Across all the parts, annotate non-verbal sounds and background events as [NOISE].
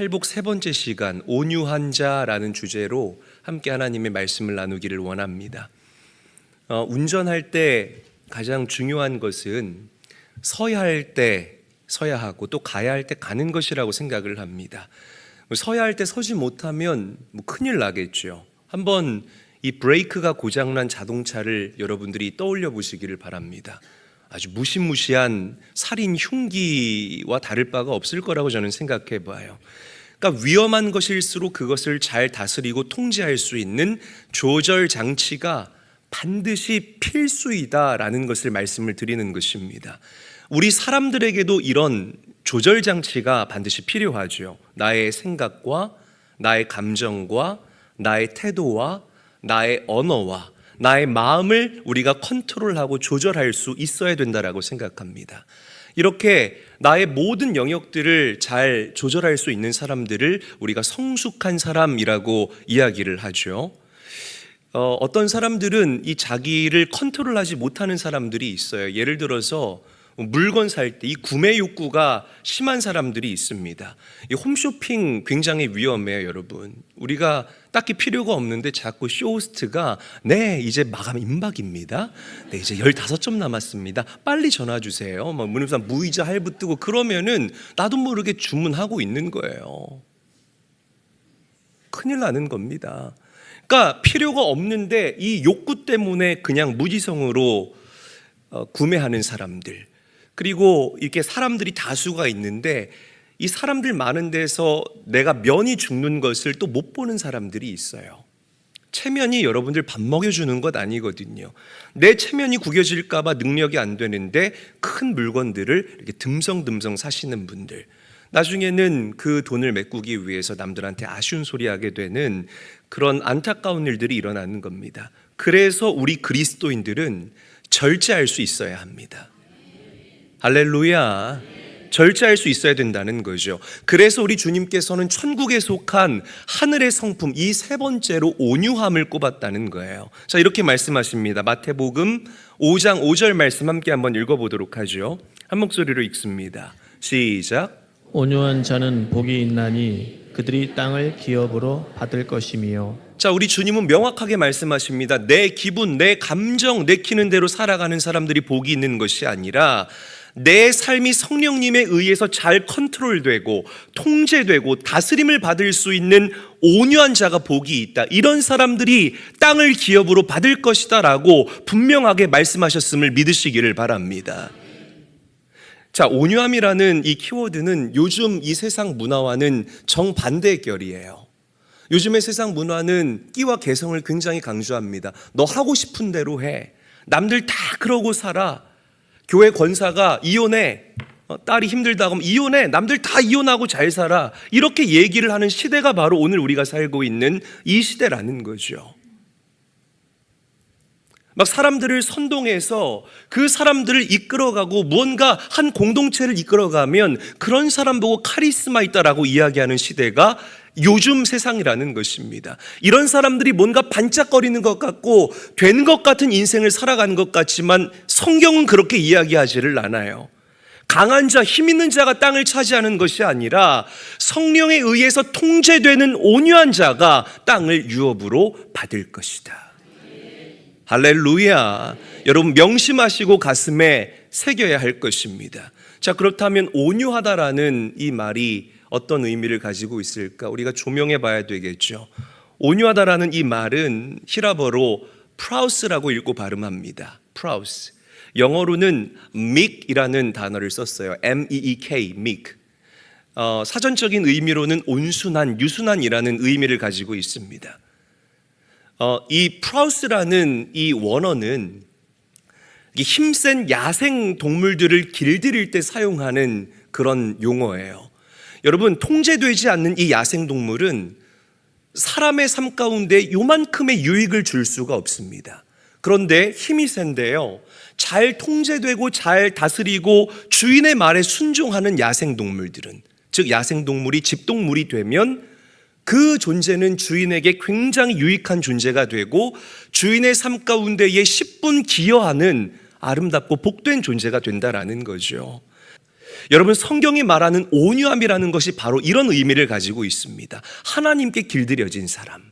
팔복 세 번째 시간 온유한 자라는 주제로 함께 하나님의 말씀을 나누기를 원합니다. 어, 운전할 때 가장 중요한 것은 서야 할 때 서야 하고 또 가야 할 때 가는 것이라고 생각을 합니다. 서야 할 때 서지 못하면 뭐 큰일 나겠죠. 한번 이 브레이크가 고장난 자동차를 여러분들이 떠올려 보시기를 바랍니다. 아주 무시무시한 살인 흉기와 다를 바가 없을 거라고 저는 생각해 봐요. 그러니까 위험한 것일수록 그것을 잘 다스리고 통제할 수 있는 조절 장치가 반드시 필수이다라는 것을 말씀을 드리는 것입니다. 우리 사람들에게도 이런 조절 장치가 반드시 필요하죠. 나의 생각과 나의 감정과 나의 태도와 나의 언어와 나의 마음을 우리가 컨트롤하고 조절할 수 있어야 된다라고 생각합니다. 이렇게 나의 모든 영역들을 잘 조절할 수 있는 사람들을 우리가 성숙한 사람이라고 이야기를 하죠. 어, 어떤 사람들은 이 자기를 컨트롤하지 못하는 사람들이 있어요. 예를 들어서 물건 살 때 이 구매 욕구가 심한 사람들이 있습니다. 이 홈쇼핑 굉장히 위험해요, 여러분. 우리가 딱히 필요가 없는데 자꾸 쇼호스트가 네, 이제 마감 임박입니다. 네, 이제 15점 남았습니다. 빨리 전화 주세요. 막 문의사 무이자 할부 뜨고 그러면은 나도 모르게 주문하고 있는 거예요. 큰일 나는 겁니다. 그러니까 필요가 없는데 이 욕구 때문에 그냥 무지성으로 어, 구매하는 사람들. 그리고 이렇게 사람들이 다수가 있는데 이 사람들 많은 데서 내가 면이 죽는 것을 또 못 보는 사람들이 있어요. 체면이 여러분들 밥 먹여주는 것 아니거든요. 내 체면이 구겨질까봐 능력이 안 되는데 큰 물건들을 이렇게 듬성듬성 사시는 분들. 나중에는 그 돈을 메꾸기 위해서 남들한테 아쉬운 소리 하게 되는 그런 안타까운 일들이 일어나는 겁니다. 그래서 우리 그리스도인들은 절제할 수 있어야 합니다. 할렐루야. 절제할 수 있어야 된다는 거죠. 그래서 우리 주님께서는 천국에 속한 하늘의 성품 이 세 번째로 온유함을 꼽았다는 거예요. 자, 이렇게 말씀하십니다. 마태복음 5장 5절 말씀 함께 한번 읽어 보도록 하죠. 한 목소리로 읽습니다. 시작. 온유한 자는 복이 있나니 그들이 땅을 기업으로 받을 것이며 자, 우리 주님은 명확하게 말씀하십니다. 내 기분, 내 감정 내키는 대로 살아가는 사람들이 복이 있는 것이 아니라 내 삶이 성령님에 의해서 잘 컨트롤되고 통제되고 다스림을 받을 수 있는 온유한 자가 복이 있다. 이런 사람들이 땅을 기업으로 받을 것이다라고 분명하게 말씀하셨음을 믿으시기를 바랍니다. 자, 온유함이라는 이 키워드는 요즘 이 세상 문화와는 정반대의 결이에요. 요즘의 세상 문화는 끼와 개성을 굉장히 강조합니다. 너 하고 싶은 대로 해. 남들 다 그러고 살아. 교회 권사가 이혼해. 어, 딸이 힘들다고 하면 이혼해. 남들 다 이혼하고 잘 살아. 이렇게 얘기를 하는 시대가 바로 오늘 우리가 살고 있는 이 시대라는 거죠. 막 사람들을 선동해서 그 사람들을 이끌어가고 무언가 한 공동체를 이끌어가면 그런 사람 보고 카리스마 있다라고 이야기하는 시대가 요즘 세상이라는 것입니다. 이런 사람들이 뭔가 반짝거리는 것 같고 된 것 같은 인생을 살아가는 것 같지만 성경은 그렇게 이야기하지를 않아요. 강한 자, 힘 있는 자가 땅을 차지하는 것이 아니라 성령에 의해서 통제되는 온유한 자가 땅을 유업으로 받을 것이다. 할렐루야. 여러분 명심하시고 가슴에 새겨야 할 것입니다. 자, 그렇다면 온유하다라는 이 말이 어떤 의미를 가지고 있을까? 우리가 조명해 봐야 되겠죠. 온유하다라는 이 말은 히라버로 프라우스라고 읽고 발음합니다. 프라우스. 영어로는 meek이라는 단어를 썼어요. M-E-E-K, meek. 어, 사전적인 의미로는 온순한, 유순한이라는 의미를 가지고 있습니다. 어, 이 프라우스라는 이 원어는 이 힘센 야생 동물들을 길들일 때 사용하는 그런 용어예요. 여러분, 통제되지 않는 이 야생 동물은 사람의 삶 가운데 요만큼의 유익을 줄 수가 없습니다. 그런데 힘이 센데요. 잘 통제되고 잘 다스리고 주인의 말에 순종하는 야생 동물들은 즉 야생 동물이 집동물이 되면 그 존재는 주인에게 굉장히 유익한 존재가 되고 주인의 삶 가운데에 10분 기여하는 아름답고 복된 존재가 된다라는 거죠. 여러분 성경이 말하는 온유함이라는 것이 바로 이런 의미를 가지고 있습니다. 하나님께 길들여진 사람.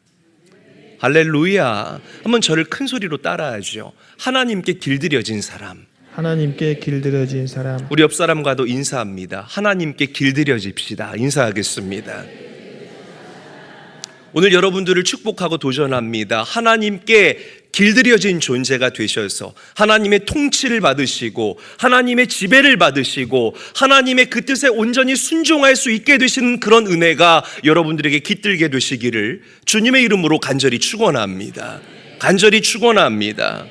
할렐루야. 한번 저를 큰 소리로 따라하죠. 하나님께 길들여진 사람. 하나님께 길들여진 사람 우리 옆 사람과도 인사합니다. 하나님께 길들여집시다. 인사하겠습니다. 오늘 여러분들을 축복하고 도전합니다. 하나님께 길들여진 존재가 되셔서 하나님의 통치를 받으시고 하나님의 지배를 받으시고 하나님의 그 뜻에 온전히 순종할 수 있게 되시는 그런 은혜가 여러분들에게 깃들게 되시기를 주님의 이름으로 간절히 축원합니다. 간절히 축원합니다.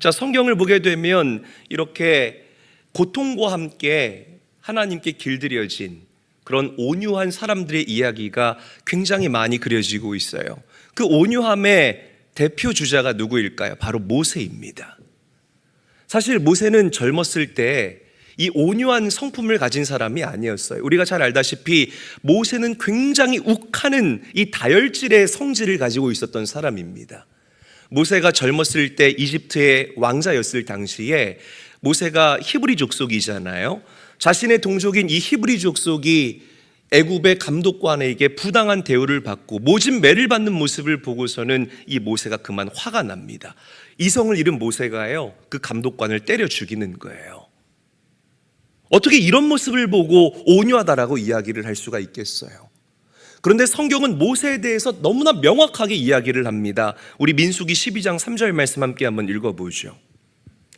자, 성경을 보게 되면 이렇게 고통과 함께 하나님께 길들여진 그런 온유한 사람들의 이야기가 굉장히 많이 그려지고 있어요. 그 온유함의 대표 주자가 누구일까요? 바로 모세입니다. 사실 모세는 젊었을 때 이 온유한 성품을 가진 사람이 아니었어요. 우리가 잘 알다시피 모세는 굉장히 욱하는 이 다혈질의 성질을 가지고 있었던 사람입니다. 모세가 젊었을 때 이집트의 왕자였을 당시에 모세가 히브리 족 속이잖아요. 자신의 동족인 이 히브리 족 속이 애굽의 감독관에게 부당한 대우를 받고 모진 매를 받는 모습을 보고서는 이 모세가 그만 화가 납니다. 이성을 잃은 모세가요 그 감독관을 때려 죽이는 거예요. 어떻게 이런 모습을 보고 온유하다라고 이야기를 할 수가 있겠어요? 그런데 성경은 모세에 대해서 너무나 명확하게 이야기를 합니다. 우리 민수기 12장 3절 말씀 함께 한번 읽어보죠.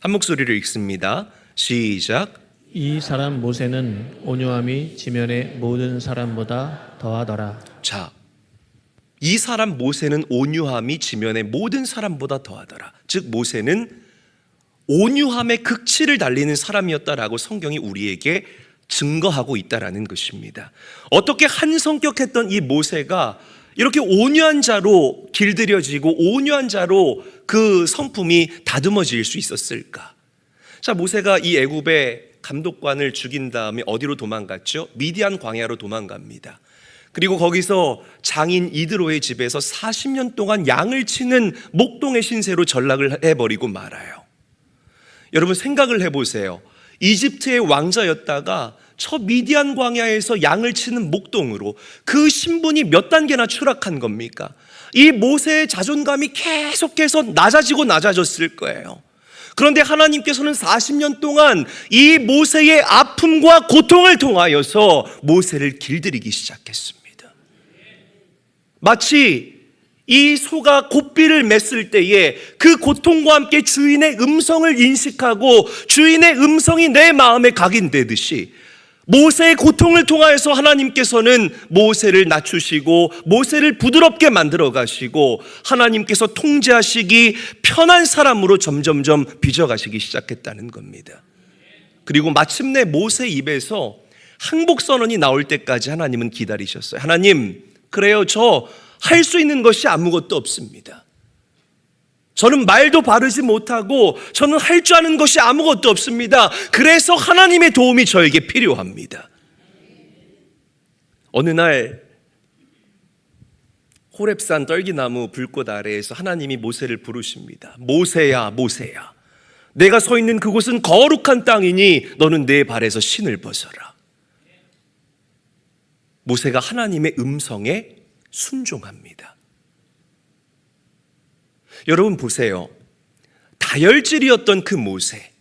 한 목소리를 읽습니다. 시작. 이 사람 모세는 온유함이 지면의 모든 사람보다 더하더라 자, 이 사람 모세는 온유함이 지면의 모든 사람보다 더하더라. 즉 모세는 온유함의 극치를 달리는 사람이었다라고 성경이 우리에게 증거하고 있다라는 것입니다. 어떻게 한 성격했던 이 모세가 이렇게 온유한 자로 길들여지고 온유한 자로 그 성품이 다듬어질 수 있었을까? 자, 모세가 이 애굽의 감독관을 죽인 다음에 어디로 도망갔죠? 미디안 광야로 도망갑니다. 그리고 거기서 장인 이드로의 집에서 40년 동안 양을 치는 목동의 신세로 전락을 해버리고 말아요. 여러분 생각을 해보세요. 이집트의 왕자였다가 저 미디안 광야에서 양을 치는 목동으로 그 신분이 몇 단계나 추락한 겁니까? 이 모세의 자존감이 계속해서 낮아지고 낮아졌을 거예요. 그런데 하나님께서는 40년 동안 이 모세의 아픔과 고통을 통하여서 모세를 길들이기 시작했습니다. 마치 이 소가 고삐를 맸을 때에 그 고통과 함께 주인의 음성을 인식하고 주인의 음성이 내 마음에 각인되듯이 모세의 고통을 통하여서 하나님께서는 모세를 낮추시고 모세를 부드럽게 만들어 가시고 하나님께서 통제하시기 편한 사람으로 점점점 빚어 가시기 시작했다는 겁니다. 그리고 마침내 모세 입에서 항복 선언이 나올 때까지 하나님은 기다리셨어요. 하나님, 그래요. 저 할 수 있는 것이 아무것도 없습니다. 저는 말도 바르지 못하고 저는 할 줄 아는 것이 아무것도 없습니다. 그래서 하나님의 도움이 저에게 필요합니다. 어느 날 호렙산 떨기나무 불꽃 아래에서 하나님이 모세를 부르십니다. 모세야, 모세야. 내가 서 있는 그곳은 거룩한 땅이니 너는 내 발에서 신을 벗어라. 모세가 하나님의 음성에 순종합니다. 여러분 보세요. 다혈질이었던 그 모세.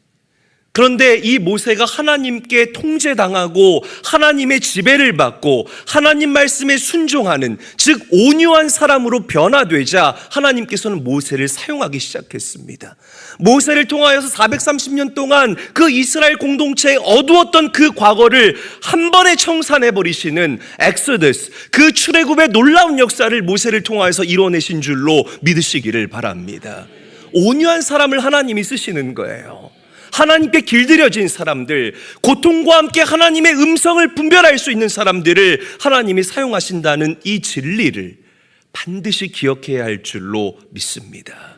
그런데 이 모세가 하나님께 통제당하고 하나님의 지배를 받고 하나님 말씀에 순종하는 즉 온유한 사람으로 변화되자 하나님께서는 모세를 사용하기 시작했습니다. 모세를 통하여서 430년 동안 그 이스라엘 공동체의 어두웠던 그 과거를 한 번에 청산해 버리시는 엑소더스 그 출애굽의 놀라운 역사를 모세를 통하여서 이뤄내신 줄로 믿으시기를 바랍니다. 온유한 사람을 하나님이 쓰시는 거예요. 하나님께 길들여진 사람들, 고통과 함께 하나님의 음성을 분별할 수 있는 사람들을 하나님이 사용하신다는 이 진리를 반드시 기억해야 할 줄로 믿습니다.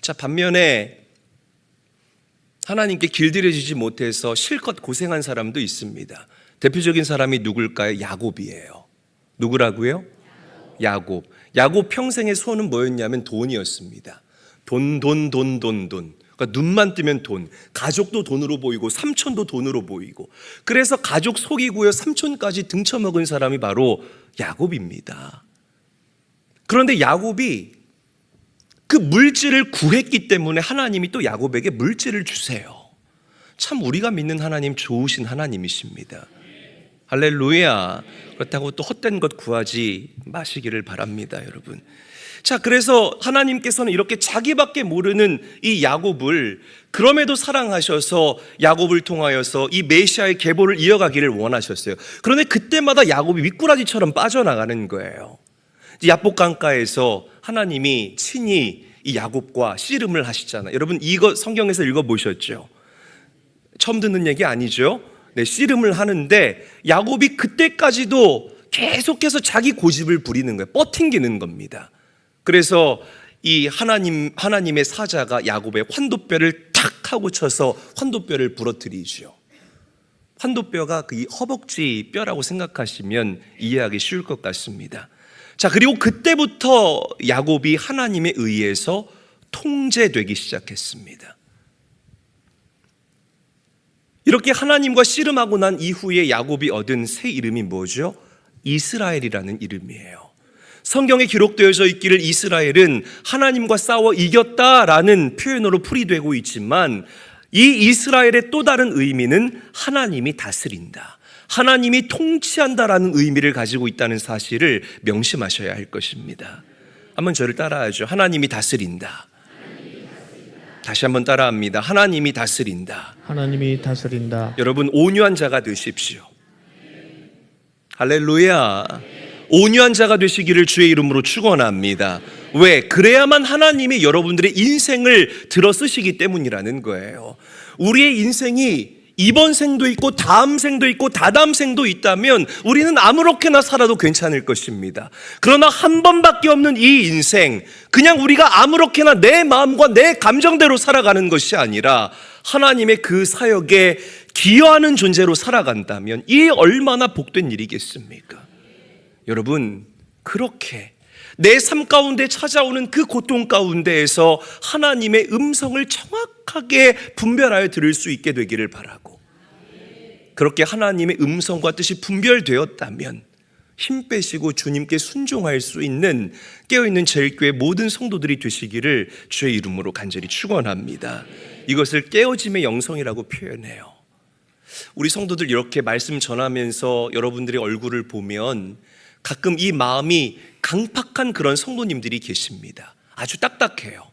자, 반면에 하나님께 길들여지지 못해서 실컷 고생한 사람도 있습니다. 대표적인 사람이 누굴까요? 야곱이에요. 누구라고요? 야곱. 야곱 평생의 소원은 뭐였냐면 돈이었습니다. 돈, 돈, 돈, 돈, 돈. 그러니까 눈만 뜨면 돈, 가족도 돈으로 보이고 삼촌도 돈으로 보이고 그래서 가족 속이고요 삼촌까지 등쳐먹은 사람이 바로 야곱입니다. 그런데 야곱이 그 물질을 구했기 때문에 하나님이 또 야곱에게 물질을 주세요. 참 우리가 믿는 하나님 좋으신 하나님이십니다. 할렐루야. 그렇다고 또 헛된 것 구하지 마시기를 바랍니다, 여러분. 자, 그래서 하나님께서는 이렇게 자기밖에 모르는 이 야곱을 그럼에도 사랑하셔서 야곱을 통하여서 이 메시아의 계보를 이어가기를 원하셨어요. 그런데 그때마다 야곱이 미꾸라지처럼 빠져나가는 거예요. 야복강가에서 하나님이 친히 이 야곱과 씨름을 하시잖아요. 여러분 이거 성경에서 읽어 보셨죠? 처음 듣는 얘기 아니죠? 네, 씨름을 하는데 야곱이 그때까지도 계속해서 자기 고집을 부리는 거예요. 뻗팅기는 겁니다. 그래서 이 하나님 하나님의 사자가 야곱의 환도뼈를 탁 하고 쳐서 환도뼈를 부러뜨리죠. 환도뼈가 그이 허벅지 뼈라고 생각하시면 이해하기 쉬울 것 같습니다. 자, 그리고 그때부터 야곱이 하나님에 의해서 통제되기 시작했습니다. 이렇게 하나님과 씨름하고 난 이후에 야곱이 얻은 새 이름이 뭐죠? 이스라엘이라는 이름이에요. 성경에 기록되어져 있기를 이스라엘은 하나님과 싸워 이겼다라는 표현으로 풀이되고 있지만 이 이스라엘의 또 다른 의미는 하나님이 다스린다. 하나님이 통치한다라는 의미를 가지고 있다는 사실을 명심하셔야 할 것입니다. 한번 저를 따라하죠. 하나님이 다스린다. 다시 한번 따라합니다. 하나님이 다스린다. 하나님이 다스린다. 여러분 온유한 자가 되십시오. 할렐루야. 온유한 자가 되시기를 주의 이름으로 축원합니다. 왜? 그래야만 하나님이 여러분들의 인생을 들어 쓰시기 때문이라는 거예요. 우리의 인생이 이번 생도 있고 다음 생도 있고 다다음 생도 있다면 우리는 아무렇게나 살아도 괜찮을 것입니다. 그러나 한 번밖에 없는 이 인생 그냥 우리가 아무렇게나 내 마음과 내 감정대로 살아가는 것이 아니라 하나님의 그 사역에 기여하는 존재로 살아간다면 이 얼마나 복된 일이겠습니까? 여러분 그렇게 내 삶 가운데 찾아오는 그 고통 가운데에서 하나님의 음성을 정확하게 분별하여 들을 수 있게 되기를 바라고 그렇게 하나님의 음성과 뜻이 분별되었다면 힘 빼시고 주님께 순종할 수 있는 깨어있는 제일교회 모든 성도들이 되시기를 주의 이름으로 간절히 축원합니다. 이것을 깨어짐의 영성이라고 표현해요. 우리 성도들 이렇게 말씀 전하면서 여러분들의 얼굴을 보면 가끔 이 마음이 강팍한 그런 성도님들이 계십니다. 아주 딱딱해요.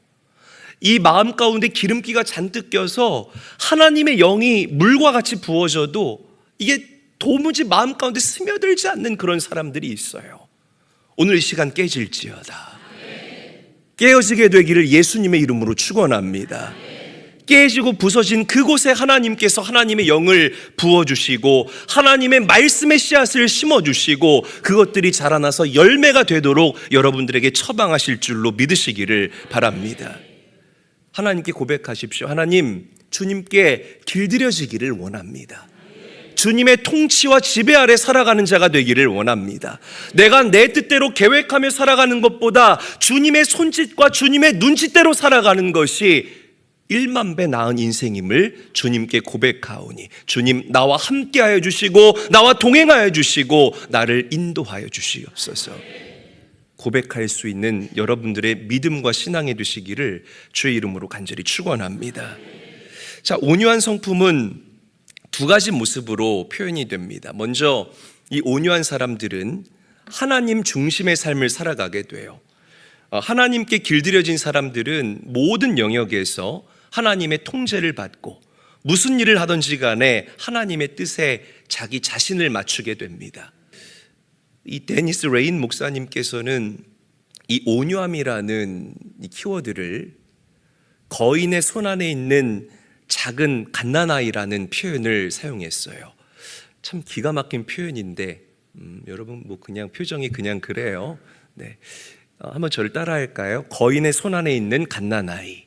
이 마음 가운데 기름기가 잔뜩 껴서 하나님의 영이 물과 같이 부어져도 이게 도무지 마음 가운데 스며들지 않는 그런 사람들이 있어요. 오늘 이 시간 깨질지어다. 깨어지게 되기를 예수님의 이름으로 축원합니다. 깨지고 부서진 그곳에 하나님께서 하나님의 영을 부어주시고 하나님의 말씀의 씨앗을 심어주시고 그것들이 자라나서 열매가 되도록 여러분들에게 처방하실 줄로 믿으시기를 바랍니다. 하나님께 고백하십시오. 하나님, 주님께 길들여지기를 원합니다. 주님의 통치와 지배 아래 살아가는 자가 되기를 원합니다. 내가 내 뜻대로 계획하며 살아가는 것보다 주님의 손짓과 주님의 눈짓대로 살아가는 것이 1만 배 나은 인생임을 주님께 고백하오니 주님 나와 함께하여 주시고 나와 동행하여 주시고 나를 인도하여 주시옵소서. 고백할 수 있는 여러분들의 믿음과 신앙이 되시기를 주의 이름으로 간절히 축원합니다. 자, 온유한 성품은 두 가지 모습으로 표현이 됩니다. 먼저 이 온유한 사람들은 하나님 중심의 삶을 살아가게 돼요. 어, 하나님께 길들여진 사람들은 모든 영역에서 하나님의 통제를 받고 무슨 일을 하든지 간에 하나님의 뜻에 자기 자신을 맞추게 됩니다. 이 데니스 레인 목사님께서는 이 온유함이라는 이 키워드를 거인의 손 안에 있는 작은 갓난아이라는 표현을 사용했어요. 참 기가 막힌 표현인데 음, 여러분 뭐 그냥 표정이 그냥 그래요. 네, 어, 한번 저를 따라할까요? 거인의 손 안에 있는 갓난아이.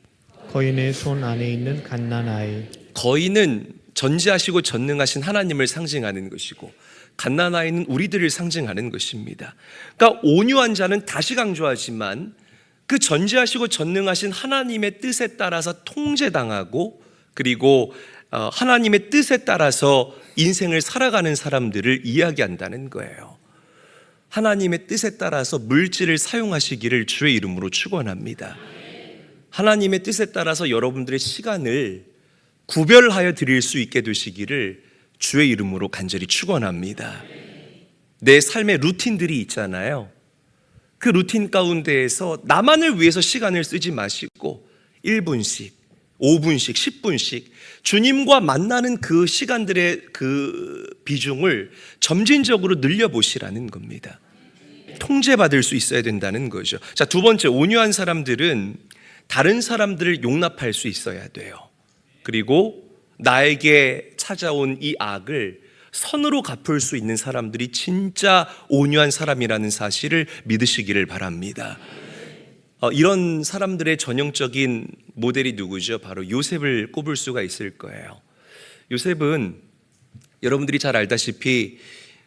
거인의 손 안에 있는 갓난아이. 거인은 전지하시고 전능하신 하나님을 상징하는 것이고 갓난아이는 우리들을 상징하는 것입니다. 그러니까 온유한 자는 다시 강조하지만 그 전지하시고 전능하신 하나님의 뜻에 따라서 통제당하고 그리고 어, 하나님의 뜻에 따라서 인생을 살아가는 사람들을 이야기한다는 거예요. 하나님의 뜻에 따라서 물질을 사용하시기를 주의 이름으로 축원합니다. 하나님의 뜻에 따라서 여러분들의 시간을 구별하여 드릴 수 있게 되시기를 주의 이름으로 간절히 축원합니다. 내 삶의 루틴들이 있잖아요. 그 루틴 가운데에서 나만을 위해서 시간을 쓰지 마시고 1분씩, 5분씩, 10분씩 주님과 만나는 그 시간들의 그 비중을 점진적으로 늘려 보시라는 겁니다. 통제받을 수 있어야 된다는 거죠. 자, 두 번째, 온유한 사람들은 다른 사람들을 용납할 수 있어야 돼요. 그리고 나에게 찾아온 이 악을 선으로 갚을 수 있는 사람들이 진짜 온유한 사람이라는 사실을 믿으시기를 바랍니다. 어, 이런 사람들의 전형적인 모델이 누구죠? 바로 요셉을 꼽을 수가 있을 거예요. 요셉은 여러분들이 잘 알다시피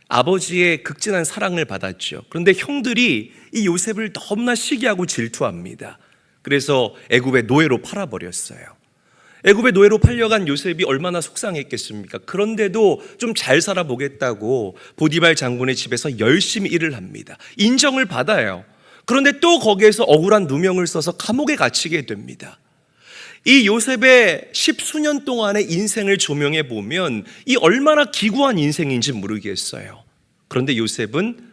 아버지의 극진한 사랑을 받았죠. 그런데 형들이 이 요셉을 너무나 시기하고 질투합니다. 그래서 애굽의 노예로 팔아버렸어요. 애굽의 노예로 팔려간 요셉이 얼마나 속상했겠습니까? 그런데도 좀 잘 살아보겠다고 보디발 장군의 집에서 열심히 일을 합니다. 인정을 받아요. 그런데 또 거기에서 억울한 누명을 써서 감옥에 갇히게 됩니다. 이 요셉의 십수년 동안의 인생을 조명해 보면 이 얼마나 기구한 인생인지 모르겠어요. 그런데 요셉은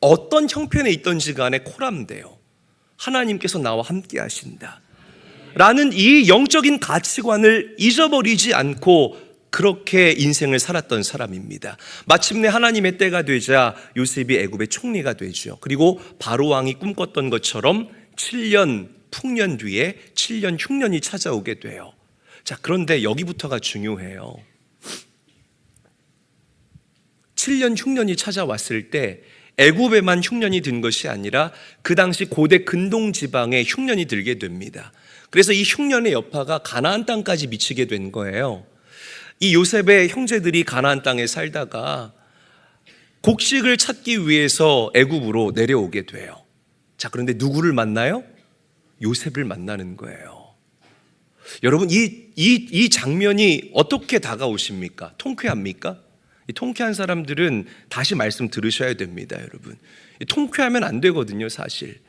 어떤 형편에 있던지 간에 코람돼요. 하나님께서 나와 함께 하신다. 라는 이 영적인 가치관을 잊어버리지 않고 그렇게 인생을 살았던 사람입니다. 마침내 하나님의 때가 되자 요셉이 애굽의 총리가 되죠. 그리고 바로 왕이 꿈꿨던 것처럼 7년 풍년 뒤에 7년 흉년이 찾아오게 돼요. 자, 그런데 여기부터가 중요해요. 7년 흉년이 찾아왔을 때 애굽에만 흉년이 든 것이 아니라 그 당시 고대 근동 지방에 흉년이 들게 됩니다. 그래서 이 흉년의 여파가 가나안 땅까지 미치게 된 거예요. 이 요셉의 형제들이 가나안 땅에 살다가 곡식을 찾기 위해서 애굽으로 내려오게 돼요. 자, 그런데 누구를 만나요? 요셉을 만나는 거예요. 여러분, 이, 이, 이 장면이 어떻게 다가오십니까? 통쾌합니까? 이 통쾌한 사람들은 다시 말씀 들으셔야 됩니다, 여러분. 이 통쾌하면 안 되거든요, 사실.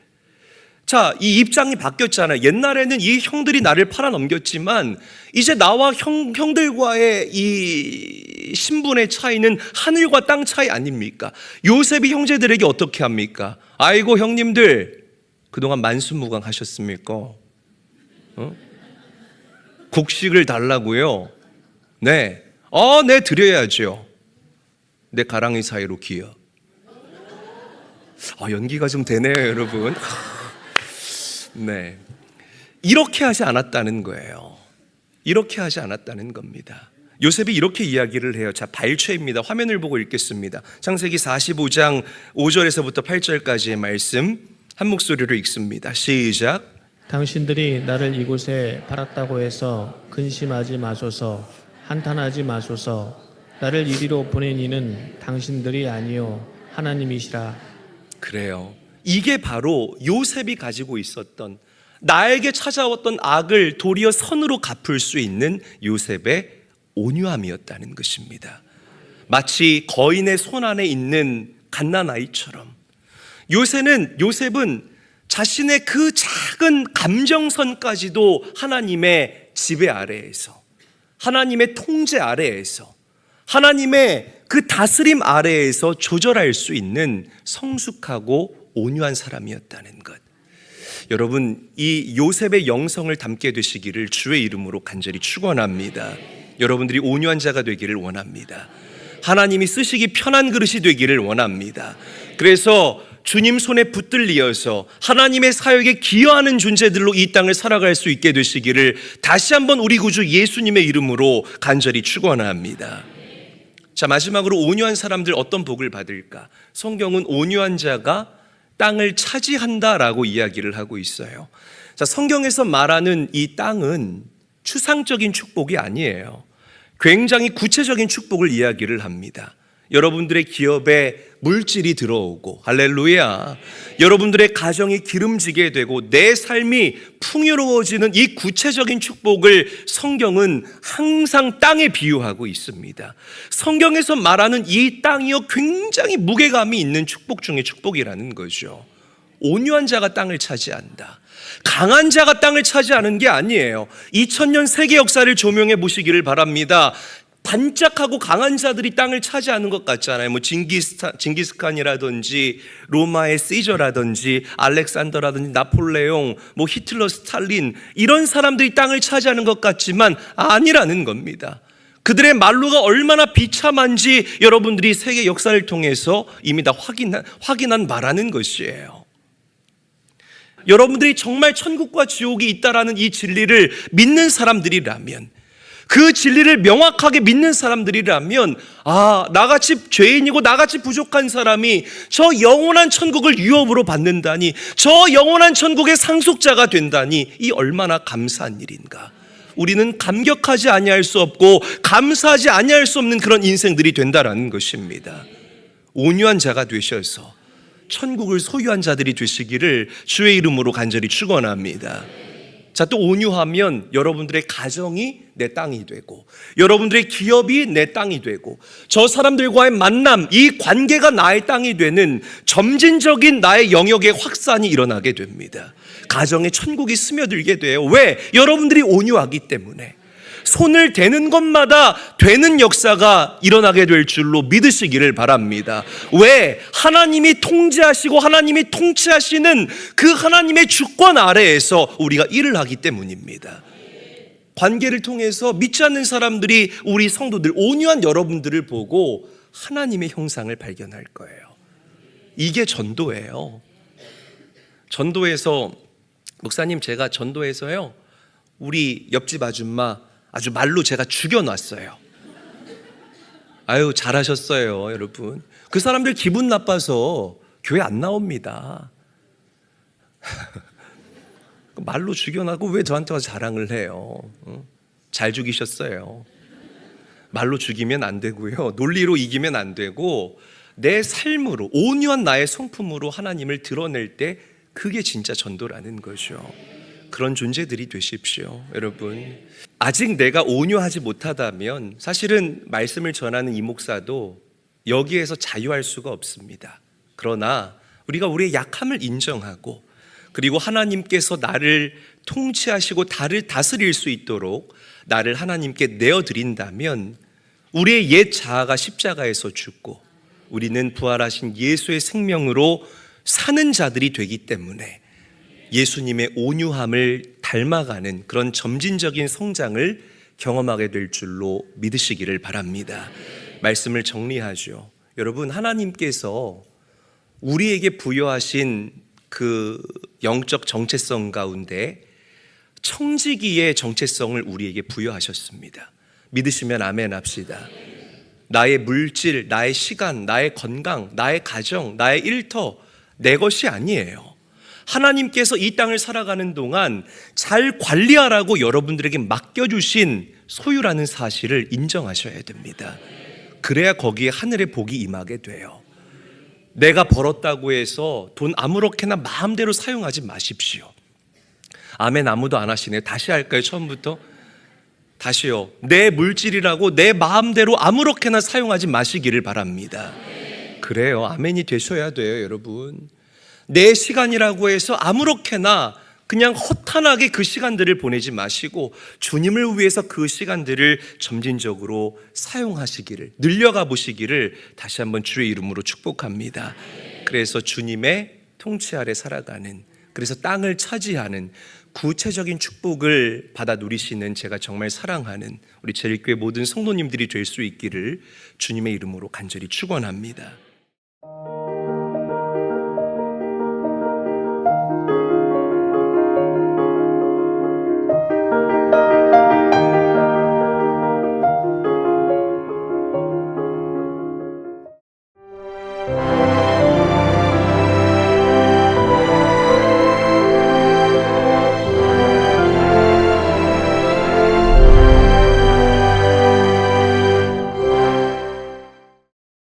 자, 이 입장이 바뀌었잖아요. 옛날에는 이 형들이 나를 팔아넘겼지만, 이제 나와 형, 형들과의 이 신분의 차이는 하늘과 땅 차이 아닙니까? 요셉이 형제들에게 어떻게 합니까? 아이고, 형님들, 그동안 만수무강 하셨습니까? 어? 곡식을 달라고요? 네. 어, 네, 드려야죠. 내 가랑이 사이로 기어. 아, 연기가 좀 되네요, 여러분. 네. 이렇게 하지 않았다는 거예요. 이렇게 하지 않았다는 겁니다. 요셉이 이렇게 이야기를 해요. 자, 발췌입니다. 화면을 보고 읽겠습니다. 창세기 45장 5절에서부터 8절까지의 말씀 한 목소리로 읽습니다. 시작. 당신들이 나를 이곳에 팔았다고 해서 근심하지 마소서 한탄하지 마소서 나를 이리로 보낸 이는 당신들이 아니요 하나님이시라 그래요. 이게 바로 요셉이 가지고 있었던 나에게 찾아왔던 악을 도리어 선으로 갚을 수 있는 요셉의 온유함이었다는 것입니다. 마치 거인의 손 안에 있는 갓난아이처럼 요셉은 요셉은 자신의 그 작은 감정선까지도 하나님의 지배 아래에서 하나님의 통제 아래에서 하나님의 그 다스림 아래에서 조절할 수 있는 성숙하고 온유한 사람이었다는 것. 여러분, 이 요셉의 영성을 담게 되시기를 주의 이름으로 간절히 축원합니다. 여러분들이 온유한 자가 되기를 원합니다. 하나님이 쓰시기 편한 그릇이 되기를 원합니다. 그래서 주님 손에 붙들리어서 하나님의 사역에 기여하는 존재들로 이 땅을 살아갈 수 있게 되시기를 다시 한번 우리 구주 예수님의 이름으로 간절히 축원합니다. 자, 마지막으로 온유한 사람들 어떤 복을 받을까? 성경은 온유한 자가 땅을 차지한다라고 이야기를 하고 있어요. 자, 성경에서 말하는 이 땅은 추상적인 축복이 아니에요. 굉장히 구체적인 축복을 이야기를 합니다. 여러분들의 기업에 물질이 들어오고 할렐루야. 여러분들의 가정이 기름지게 되고 내 삶이 풍요로워지는 이 구체적인 축복을 성경은 항상 땅에 비유하고 있습니다. 성경에서 말하는 이 땅이요 굉장히 무게감이 있는 축복 중의 축복이라는 거죠. 온유한 자가 땅을 차지한다. 강한 자가 땅을 차지하는 게 아니에요. 2000년 세계 역사를 조명해 보시기를 바랍니다. 반짝하고 강한 자들이 땅을 차지하는 것 같잖아요. 뭐 징기스타, 징기스칸이라든지 로마의 시저라든지 알렉산더라든지 나폴레옹, 뭐 히틀러, 스탈린 이런 사람들이 땅을 차지하는 것 같지만 아니라는 겁니다. 그들의 말로가 얼마나 비참한지 여러분들이 세계 역사를 통해서 이미 다 확인한, 확인한 말하는 것이에요. 여러분들이 정말 천국과 지옥이 있다라는 이 진리를 믿는 사람들이라면 그 진리를 명확하게 믿는 사람들이라면 아 나같이 죄인이고 나같이 부족한 사람이 저 영원한 천국을 유업으로 받는다니 저 영원한 천국의 상속자가 된다니 이 얼마나 감사한 일인가 우리는 감격하지 아니할 수 없고 감사하지 아니할 수 없는 그런 인생들이 된다라는 것입니다 온유한 자가 되셔서 천국을 소유한 자들이 되시기를 주의 이름으로 간절히 축원합니다. 자, 또 온유하면 여러분들의 가정이 내 땅이 되고 여러분들의 기업이 내 땅이 되고 저 사람들과의 만남, 이 관계가 나의 땅이 되는 점진적인 나의 영역의 확산이 일어나게 됩니다. 가정에 천국이 스며들게 돼요. 왜? 여러분들이 온유하기 때문에. 손을 대는 것마다 되는 역사가 일어나게 될 줄로 믿으시기를 바랍니다. 왜? 하나님이 통제하시고 하나님이 통치하시는 그 하나님의 주권 아래에서 우리가 일을 하기 때문입니다. 관계를 통해서 믿지 않는 사람들이 우리 성도들, 온유한 여러분들을 보고 하나님의 형상을 발견할 거예요. 이게 전도예요. 전도에서, 목사님, 제가 전도에서요, 우리 옆집 아줌마 아주 말로 제가 죽여놨어요. 아유, 잘하셨어요, 여러분. 그 사람들 기분 나빠서 교회 안 나옵니다. [LAUGHS] 말로 죽여놔고 왜 저한테 와서 자랑을 해요? 응? 잘 죽이셨어요. 말로 죽이면 안 되고요. 논리로 이기면 안 되고 내 삶으로 온유한 나의 성품으로 하나님을 드러낼 때 그게 진짜 전도라는 거죠. 그런 존재들이 되십시오, 여러분. 아직 내가 온유하지 못하다면 사실은 말씀을 전하는 이 목사도 여기에서 자유할 수가 없습니다. 그러나 우리가 우리의 약함을 인정하고 그리고 하나님께서 나를 통치하시고 나를 다스릴 수 있도록 나를 하나님께 내어드린다면 우리의 옛 자아가 십자가에서 죽고 우리는 부활하신 예수의 생명으로 사는 자들이 되기 때문에 예수님의 온유함을 닮아가는 그런 점진적인 성장을 경험하게 될 줄로 믿으시기를 바랍니다. 말씀을 정리하죠. 여러분, 하나님께서 우리에게 부여하신 그 영적 정체성 가운데 청지기의 정체성을 우리에게 부여하셨습니다. 믿으시면 아멘 합시다. 나의 물질, 나의 시간, 나의 건강, 나의 가정, 나의 일터, 내 것이 아니에요. 하나님께서 이 땅을 살아가는 동안 잘 관리하라고 여러분들에게 맡겨주신 소유라는 사실을 인정하셔야 됩니다. 그래야 거기에 하늘의 복이 임하게 돼요. 내가 벌었다고 해서 돈 아무렇게나 마음대로 사용하지 마십시오. 아멘 아무도 안 하시네. 다시 할까요? 처음부터? 다시요. 내 물질이라고 내 마음대로 아무렇게나 사용하지 마시기를 바랍니다. 그래요. 아멘이 되셔야 돼요, 여러분. 내 시간이라고 해서 아무렇게나 그냥 허탄하게 그 시간들을 보내지 마시고 주님을 위해서 그 시간들을 점진적으로 사용하시기를 늘려가 보시기를 다시 한번 주의 이름으로 축복합니다. 그래서 주님의 통치 아래 살아가는 그래서 땅을 차지하는 구체적인 축복을 받아 누리시는 제가 정말 사랑하는 우리 제일교회 모든 성도님들이 될 수 있기를 주님의 이름으로 간절히 축원합니다.